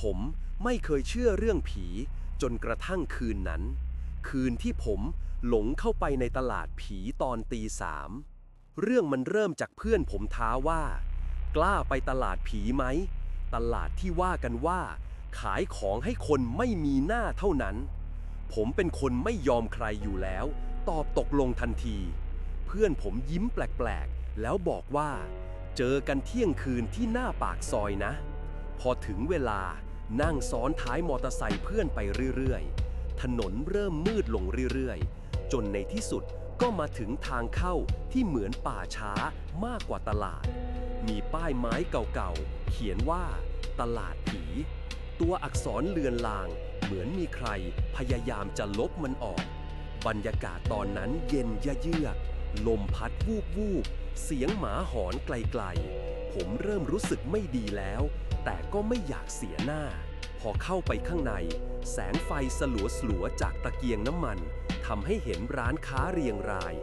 ผมไม่เคยเชื่อเรื่องผี จนกระทั่งคืนนั้น คืนที่ผมหลงเข้าไปในตลาดผีตอนตีสามเรื่องมันเริ่มจากเพื่อนผมท้าว่า กล้าไปตลาดผีไหม ตลาดที่ว่ากันว่า ขายของให้คนไม่มีหน้าเท่านั้น ผมเป็นคนไม่ยอมใครอยู่แล้ว ตอบตกลงทันที เพื่อนผมยิ้มแปลกๆ แล้วบอกว่า เจอกันเที่ยงคืนที่หน้าปากซอยนะ พอถึงเวลา นั่งซ้อนท้ายมอเตอร์ไซค์เพื่อนไปเรื่อยๆ ถนนเริ่มมืดลงเรื่อยๆ จนในที่สุดก็มาถึงทางเข้าที่เหมือนป่าช้ามากกว่าตลาด มีป้ายไม้เก่าๆ เขียนว่า ตลาดผี ตัวอักษรเลือนลาง เหมือนมีใครพยายามจะลบมันออก บรรยากาศตอนนั้นเย็นยะเยือก ลมพัดวูบวูบเสียงหมาหอนไกลๆ ผมเริ่มรู้สึกไม่ดีแล้ว แต่ก็ไม่อยากเสียหน้า พอเข้าไปข้างใน แสงไฟสลัวสลัวๆจากตะเกียงน้ำมันทำให้เห็นร้านค้าเรียงราย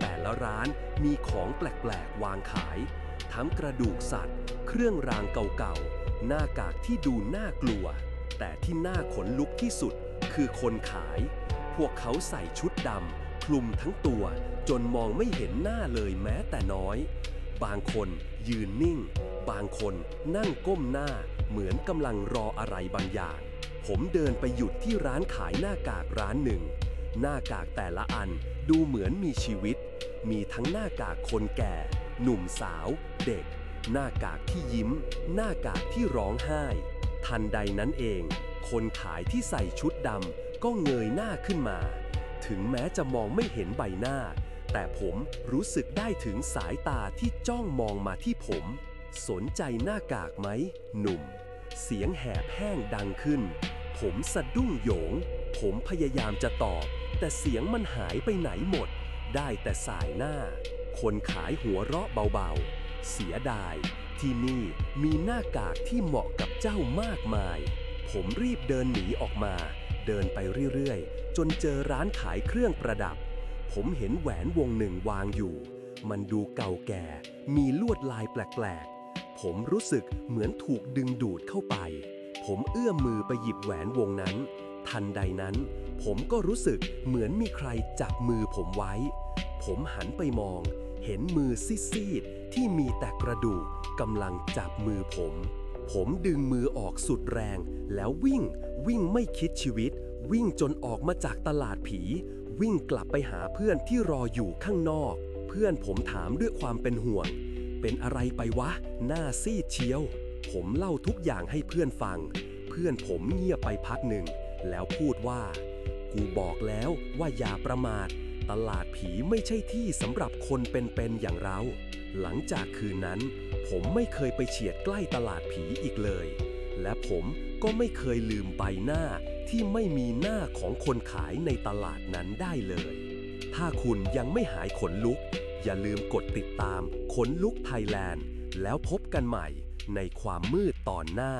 แต่ละร้านมีของแปลกๆวางขาย ทั้งกระดูกสัตว์ เครื่องรางเก่าๆ หน้ากากที่ดูน่ากลัว แต่ที่น่าขนลุกที่สุดคือคนขาย พวกเขาใส่ชุดดำคลุมทั้งตัวจนมองไม่เห็นหน้าเลยแม้แต่น้อย บางคนยืนนิ่ง บางคนนั่งก้มหน้า เหมือนกำลังรออะไรบางอย่าง ผมเดินไปหยุดที่ร้านขายหน้ากากร้านหนึ่ง หน้ากากแต่ละอันดูเหมือนมีชีวิต มีทั้งหน้ากากคนแก่ หนุ่มสาว เด็ก หน้ากากที่ยิ้ม หน้ากากที่ร้องไห้ ทันใดนั้นเอง คนขายที่ใส่ชุดดำก็เงยหน้าขึ้นมา ถึงแม้จะมองไม่เห็นใบหน้า แต่ผมรู้สึกได้ถึงสายตาที่จ้องมองมาที่ผม สนใจหน้ากากไหม หนุ่ม เสียงแหบแห้งดังขึ้น ผมสะดุ้งโหยง ผมพยายามจะตอบ แต่เสียงมันหายไปไหนหมด ได้แต่สายหน้า คนขายหัวเราะเบาๆ เสียดาย ที่นี่มีหน้ากากที่เหมาะกับเจ้ามากมาย ผมรีบเดินหนีออกมา เดินไปเรื่อยๆ จนเจอร้านขายเครื่องประดับ ผมเห็นแหวนวงหนึ่งวางอยู่ มันดูเก่าแก่ มีลวดลายแปลกๆ ผมรู้สึกเหมือนถูกดึงดูดเข้าไป ผมเอื้อมมือไปหยิบแหวนวงนั้น ทันใดนั้น ผมก็รู้สึกเหมือนมีใครจับมือผมไว้ ผมหันไปมอง เห็นมือซีดๆที่มีแต่กระดูกกำลังจับมือผม ผมดึงมือออกสุดแรง แล้ววิ่ง วิ่งไม่คิดชีวิต วิ่งจนออกมาจากตลาดผี วิ่งกลับไปหาเพื่อนที่รออยู่ข้างนอก เพื่อนผมถามด้วยความเป็นห่วง เป็นอะไรไปวะ หน้าซีดเชียว ผมเล่าทุกอย่างให้เพื่อนฟัง เพื่อนผมเงียบไปพักหนึ่ง แล้วพูดว่า กูบอกแล้วว่าอย่าประมาท ตลาดผีไม่ใช่ที่สำหรับคนเป็นๆอย่างเรา หลังจากคืนนั้น ผมไม่เคยไปเฉียดใกล้ตลาดผีอีกเลย และผมก็ไม่เคยลืมใบหน้า ที่ไม่มีหน้าของคนขายในตลาดนั้นได้เลย ถ้าคุณยังไม่หายขนลุก อย่าลืมกดติดตามขนลุกไทยแลนด์ แล้วพบกันใหม่ในความมืดตอนหน้า